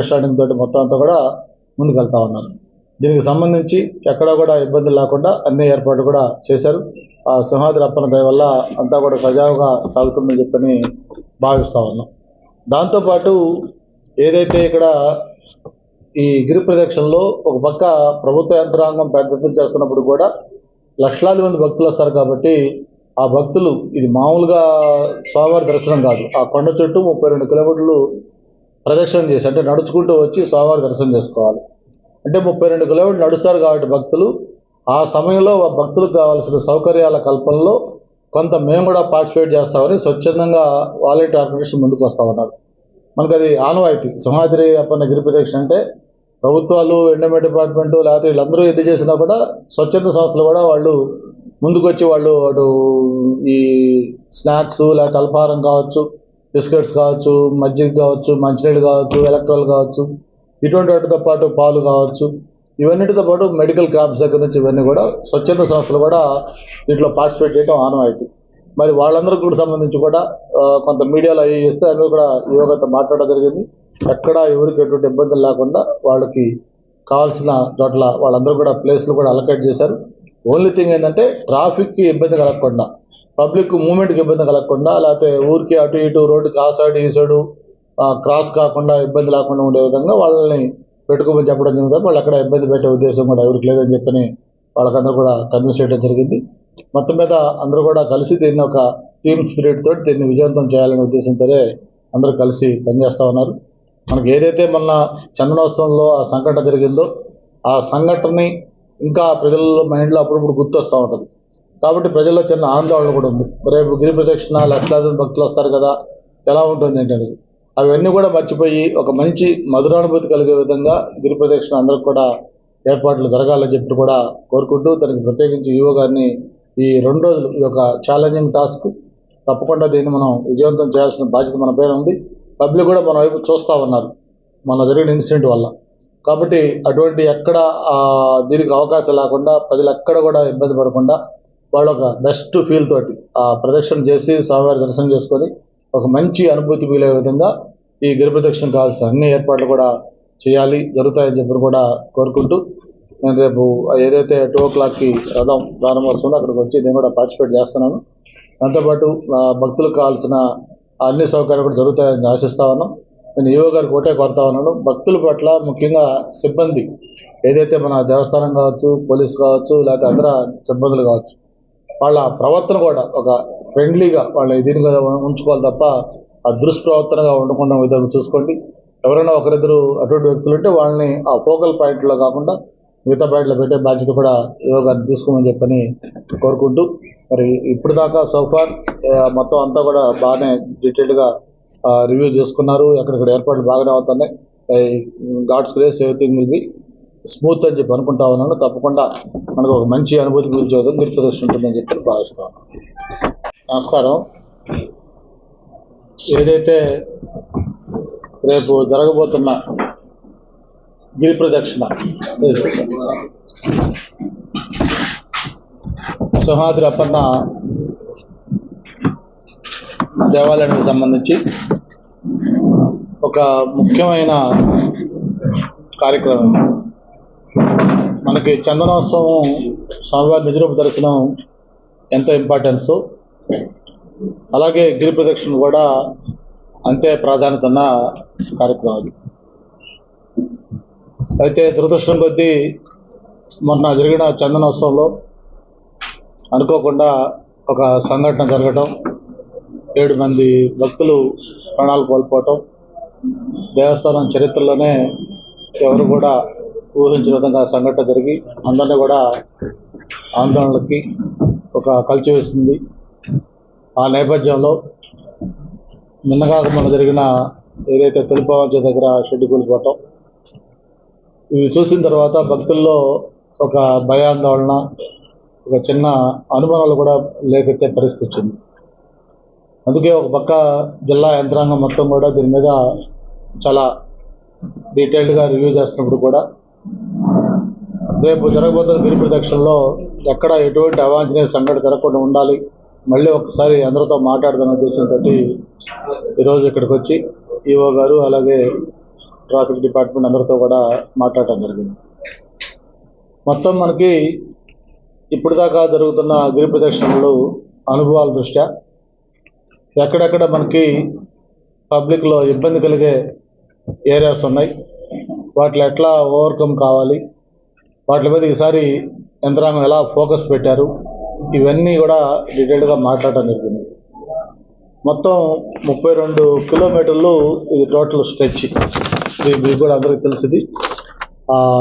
Understanding తోటి మొత్తం అంతా కూడా ముందుకెళ్తా ఉన్నారు. దీనికి సంబంధించి ఎక్కడా కూడా ఇబ్బంది లేకుండా అన్ని ఏర్పాట్లు కూడా చేశారు. ఆ సింహాద్రి అప్పన దయ వల్ల అంతా కూడా సజావుగా సాగుతుందని చెప్పని భావిస్తూ ఉన్నాం. దాంతోపాటు ఏదైతే ఇక్కడ ఈ గిరి ప్రదక్షిణలో ఒక పక్క ప్రభుత్వ యంత్రాంగం పెద్ద చేస్తున్నప్పుడు కూడా లక్షలాది మంది భక్తులు వస్తారు కాబట్టి ఆ భక్తులు ఇది మామూలుగా స్వామివారి దర్శనం కాదు. ఆ కొండ చుట్టూ ముప్పై రెండు కిలోమీటర్లు ప్రదక్షిణ చేసి అంటే నడుచుకుంటూ వచ్చి స్వామివారి దర్శనం చేసుకోవాలి. అంటే ముప్పై రెండు కిలోమీటర్లు నడుస్తారు కాబట్టి భక్తులు. ఆ సమయంలో భక్తులకు కావాల్సిన సౌకర్యాల కల్పనలో కొంత మేము కూడా పార్టిసిపేట్ చేస్తామని స్వచ్ఛందంగా వాలంటీర్ ఆర్గనైజేషన్ ముందుకు వస్తూ ఉన్నారు. మనకు అది ఆనవాయితీ. సింహాద్రి అప్పన్న గిరి ప్రదక్షిణ అంటే ప్రభుత్వాలు ఎండమెంట్ డిపార్ట్మెంట్ లేకపోతే వీళ్ళందరూ ఎన్ని చేసినా కూడా స్వచ్ఛంద సంస్థలు కూడా వాళ్ళు ముందుకొచ్చి వాళ్ళు అటు ఈ స్నాక్స్ లేకపోతే అల్పాహారం కావచ్చు బిస్కెట్స్ కావచ్చు మజ్జిగ కావచ్చు మంచినీళ్ళు కావచ్చు ఎలక్ట్రాల్ కావచ్చు ఇటువంటి వాటితో పాటు పాలు కావచ్చు. ఇవన్నిటితో పాటు మెడికల్ క్యాంప్స్ దగ్గర నుంచి ఇవన్నీ కూడా స్వచ్ఛంద సంస్థలు కూడా దీంట్లో పార్టిసిపేట్ చేయడం ఆనవాయితీ. మరి వాళ్ళందరికీ కూడా సంబంధించి కూడా కొంత మీడియాలో అవి చేస్తే అవి కూడా యోగాతో మాట్లాడడం జరిగింది. ఎక్కడ ఎవరికి ఎటువంటి ఇబ్బందులు లేకుండా వాళ్ళకి కావాల్సిన చోట్ల వాళ్ళందరూ కూడా ప్లేస్లు కూడా అలకేట్ చేశారు. ఓన్లీ థింగ్ ఏంటంటే ట్రాఫిక్కి ఇబ్బంది కలగకుండా పబ్లిక్ మూమెంట్కి ఇబ్బంది కలగకుండా లేకపోతే ఊరికి అటు ఇటు రోడ్డుకి ఆ సైడ్ ఈ సైడు క్రాస్ కాకుండా ఇబ్బంది లేకుండా ఉండే విధంగా వాళ్ళని పెట్టుకోమని చెప్పడం జరిగింది వాళ్ళు అక్కడ ఇబ్బంది పెట్టే ఉద్దేశం కూడా ఎవరికి లేదని చెప్పని వాళ్ళకందరూ కూడా కన్విన్స్ చేయడం జరిగింది. మొత్తం మీద అందరూ కూడా కలిసి దీన్ని ఒక టీమ్ స్పిరిట్ తోటి దీన్ని విజయవంతం చేయాలనే ఉద్దేశంతోనే అందరూ కలిసి పనిచేస్తూ ఉన్నారు. మనకి ఏదైతే మొన్న చందనోత్సవంలో ఆ సంఘటన జరిగిందో ఆ సంఘటనని ఇంకా ప్రజల మైండ్లో అప్పుడప్పుడు గుర్తొస్తూ ఉంటుంది. కాబట్టి ప్రజల్లో చిన్న ఆందోళన కూడా ఉంది. రేపు గిరి ప్రదక్షిణ లక్షలాది భక్తులు వస్తారు కదా ఎలా ఉంటుంది ఏంటనేది. అవన్నీ కూడా మర్చిపోయి ఒక మంచి మధురానుభూతి కలిగే విధంగా గిరి ప్రదక్షిణ అందరికి కూడా ఏర్పాట్లు జరగాలని చెప్పి కూడా కోరుకుంటూ దానికి ప్రత్యేకించి ఈవో గారిని ఈ రెండు రోజులు ఇది ఒక ఛాలెంజింగ్ టాస్క్ తప్పకుండా దీన్ని మనం విజయవంతం చేయాల్సిన బాధ్యత మన పైన ఉంది. పబ్లిక్ కూడా మన వైపు చూస్తూ ఉన్నారు మన జరిగిన ఇన్సిడెంట్ వల్ల. కాబట్టి అటువంటి ఎక్కడ దీనికి అవకాశం లేకుండా ప్రజలు ఎక్కడ కూడా ఇబ్బంది పడకుండా వాళ్ళు ఒక బెస్ట్ ఫీల్ తోటి ఆ ప్రదక్షిణ చేసి స్వామివారి దర్శనం చేసుకొని ఒక మంచి అనుభూతి మిగిలే విధంగా ఈ గిరి ప్రదక్షిణ కావాల్సిన అన్ని ఏర్పాట్లు కూడా చేయాలి జరుగుతాయని చెప్పి కూడా కోరుకుంటూ నేను రేపు ఏదైతే టూ ఓ క్లాక్కి రథం ప్రారంభమవుతుందో అక్కడికి వచ్చి నేను కూడా పార్టిసిపేట్ చేస్తున్నాను. దాంతోపాటు ఆ, భక్తులకు కావాల్సిన అన్ని సౌకర్యాలు కూడా జరుగుతాయని ఆశిస్తా ఉన్నాం. నేను ఈవో గారికి ఒకటే కోరుతా ఉన్నాను. భక్తుల పట్ల ముఖ్యంగా సిబ్బంది ఏదైతే మన దేవస్థానం కావచ్చు పోలీస్ కావచ్చు లేకపోతే ఇతర సిబ్బందులు కావచ్చు వాళ్ళ ప్రవర్తన కూడా ఒక ఫ్రెండ్లీగా వాళ్ళ దీనిగా ఉంచుకోవాలి తప్ప ఆ దుష్ప్రవర్తనగా ఉండకుండా విధంగా చూసుకోండి. ఎవరైనా ఒకరిద్దరు అటువంటి వ్యక్తులు ఉంటే వాళ్ళని ఆ ఫోకల్ పాయింట్లో కాకుండా మిగతా పాయింట్లో పెట్టే బాధ్యత కూడా యోగాన్ని తీసుకోమని చెప్పని కోరుకుంటూ మరి ఇప్పుడు దాకా సోఫార్ మొత్తం అంతా కూడా బాగానే డీటెయిల్డ్గా రివ్యూ చేసుకున్నారు. ఎక్కడెక్కడ ఏర్పాట్లు బాగానే అవుతున్నాయి. God's grace everything will be smooth అని చెప్పి అనుకుంటా ఉన్నాను. తప్పకుండా మనకు ఒక మంచి అనుభూతి గురించి మీరు ప్రదర్శన ఉంటుందని చెప్పి భావిస్తాను నమస్కారం. ఏదైతే రేపు జరగబోతున్న గిరి ప్రదక్షిణ సింహాద్రి అప్పన్న దేవాలయానికి సంబంధించి ఒక ముఖ్యమైన కార్యక్రమం. మనకి చందనోత్సవం స్వామివారి నిజరూప దర్శనం ఎంత ఇంపార్టెన్స్? అలాగే గిరి ప్రదక్షిణ కూడా అంతే ప్రాధాన్యత ఉన్న కార్యక్రమం అయితే దురదృష్టం కొద్దీ మొన్న జరిగిన చందనోత్సవంలో అనుకోకుండా ఒక సంఘటన జరగటం ఏడు మంది భక్తులు ప్రాణాలు కోల్పోవటం దేవస్థానం చరిత్రలోనే ఎవరు కూడా ఊహించిన విధంగా సంఘటన జరిగి అందరినీ కూడా ఆందోళనలకి ఒక కలిచివేసింది ఆ నేపథ్యంలో నిన్నగా మొన్న జరిగిన ఏదైతే తొలిపావంచ దగ్గర షెడ్ కూలిపోవటం ఇవి చూసిన తర్వాత భక్తుల్లో ఒక భయాందోళన ఒక చిన్న అనుమానాలు కూడా లేకెత్తే పరిస్థితి వచ్చింది. అందుకే ఒక పక్క జిల్లా యంత్రాంగం మొత్తం కూడా దీని మీద చాలా డీటెయిల్డ్గా రివ్యూ చేస్తున్నప్పుడు కూడా రేపు జరగబోతున్న గిరి ప్రదక్షిణలో ఎక్కడ ఎటువంటి అవాంఛనీయ సంఘటన జరగకుండా ఉండాలి. మళ్ళీ ఒకసారి అందరితో మాట్లాడదాం ఉద్దేశంతో ఈరోజు ఇక్కడికి వచ్చి ఈఓ గారు అలాగే ట్రాఫిక్ డిపార్ట్మెంట్ అందరితో కూడా మాట్లాడటం జరిగింది. మొత్తం మనకి ఇప్పటిదాకా జరుగుతున్న గిరి ప్రదక్షిణలు అనుభవాల దృష్ట్యా ఎక్కడెక్కడ మనకి పబ్లిక్లో ఇబ్బంది కలిగే ఏరియాస్ ఉన్నాయి. వాటిని ఎట్లా ఓవర్కమ్ కావాలి? వాటి మీద ఈసారి యంత్రాంగం ఎలా ఫోకస్ పెట్టారు? ఇవన్నీ కూడా డీటెయిల్డ్గా మాట్లాడటం జరిగింది. మొత్తం ముప్పై రెండు కిలోమీటర్లు ఇది టోటల్ స్ట్రెచ్ ఇది మీకు కూడా అందరికీ తెలిసింది.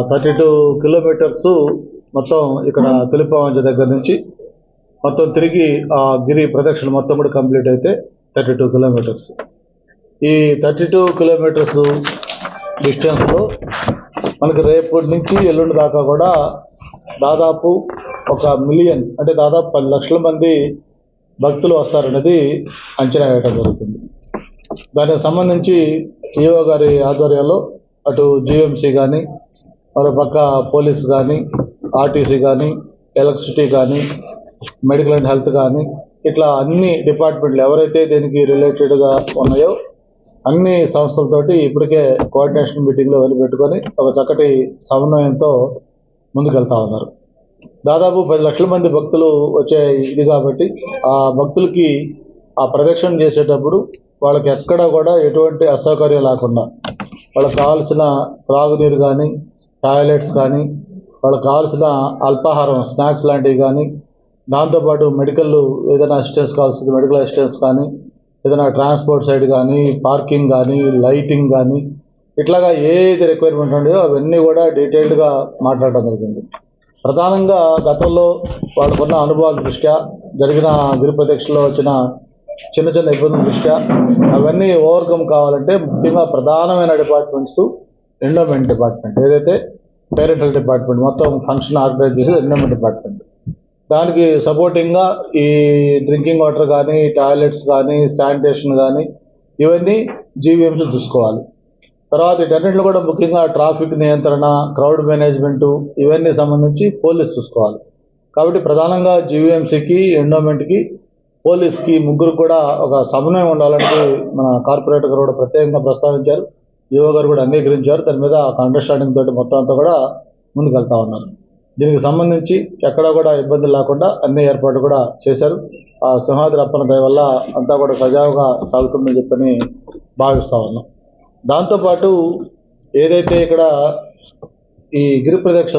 థర్టీ టూ కిలోమీటర్స్ మొత్తం ఇక్కడ తెలిపావంచ దగ్గర నుంచి మొత్తం తిరిగి ఆ గిరి ప్రదక్షిణ మొత్తం కూడా కంప్లీట్ అయితే థర్టీ టూ కిలోమీటర్స్. ఈ థర్టీ టూ కిలోమీటర్స్ డిస్టెన్స్లో మనకి రేపటి నుంచి ఎల్లుండి దాకా కూడా దాదాపు ఒక మిలియన్ అంటే దాదాపు పది లక్షల మంది భక్తులు వస్తారనేది అంచనా వేయటం జరుగుతుంది. దానికి సంబంధించి ఈఓ గారి ఆధ్వర్యంలో అటు జీఎంసీ కానీ మరో పక్క పోలీస్ కానీ ఆర్టీసీ కానీ ఎలక్ట్రిసిటీ కానీ మెడికల్ అండ్ హెల్త్ కానీ ఇట్లా అన్ని డిపార్ట్మెంట్లు ఎవరైతే దీనికి రిలేటెడ్గా ఉన్నాయో అన్ని సంస్థలతోటి ఇప్పటికే కోఆర్డినేషన్ మీటింగ్లో వెళ్ళిపెట్టుకొని ఒక చక్కటి సమన్వయంతో ముందుకెళ్తా ఉన్నారు. దాదాపు పది లక్షల మంది భక్తులు వచ్చే ఇది కాబట్టి ఆ భక్తులకి ఆ ప్రదక్షిణ చేసేటప్పుడు వాళ్ళకి ఎక్కడ కూడా ఎటువంటి అసౌకర్యం లేకుండా వాళ్ళకి కావాల్సిన త్రాగునీరు కానీ టాయిలెట్స్ కానీ వాళ్ళకి కావాల్సిన అల్పాహారం స్నాక్స్ లాంటివి కానీ దాంతోపాటు మెడికల్ ఏదైనా అసిస్టెన్స్ కావాల్సింది మెడికల్ అసిస్టెన్స్ కానీ ఏదైనా ట్రాన్స్పోర్ట్ సైడ్ కానీ పార్కింగ్ కానీ లైటింగ్ కానీ ఇట్లాగా ఏది రిక్వైర్మెంట్ ఉండేదో అవన్నీ కూడా డీటెయిల్డ్గా మాట్లాడడం జరిగింది. ప్రధానంగా గతంలో వాళ్ళకున్న అనుభవాల దృష్ట్యా జరిగిన గిరి ప్రదక్షిణలో వచ్చిన చిన్న చిన్న ఇబ్బందుల దృష్ట్యా అవన్నీ ఓవర్కమ్ కావాలంటే ముఖ్యంగా ప్రధానమైన డిపార్ట్మెంట్స్ ఎండోమెంట్ డిపార్ట్మెంట్ ఏదైతే పేరెంటల్ డిపార్ట్మెంట్ మొత్తం ఫంక్షన్ ఆర్గనైజ్ చేసేది ఎండోమెంట్ డిపార్ట్మెంట్. దానికి సపోర్టింగ్గా ఈ డ్రింకింగ్ వాటర్ కానీ టాయిలెట్స్ కానీ శానిటేషన్ కానీ ఇవన్నీ జీవీఎంసీ చూసుకోవాలి. తర్వాత వీటన్నిటిలో కూడా ముఖ్యంగా ట్రాఫిక్ నియంత్రణ క్రౌడ్ మేనేజ్మెంట్ ఇవన్నీ సంబంధించి పోలీస్ చూసుకోవాలి. కాబట్టి ప్రధానంగా జీవీఎంసీకి ఎండోమెంట్కి పోలీస్కి ముగ్గురు కూడా ఒక సమన్వయం ఉండాలంటే మన కార్పొరేటర్ గారు కూడా ప్రత్యేకంగా ప్రస్తావించారు. ఈవో గారు కూడా అంగీకరించారు. దాని మీద ఒక అండర్స్టాండింగ్ తోటి మొత్తం అంతా కూడా ముందుకు వెళ్తా ఉన్నారు. దీనికి సంబంధించి ఎక్కడ కూడా ఇబ్బందులు లేకుండా అన్ని ఏర్పాట్లు కూడా చేశారు. ఆ సింహాద్రి అప్పన దయ వల్ల అంతా కూడా సజావుగా సాగుతుందని చెప్పని భావిస్తా ఉన్నాం. దాంతోపాటు ఏదైతే ఇక్కడ ఈ గిరి ప్రదక్షిణ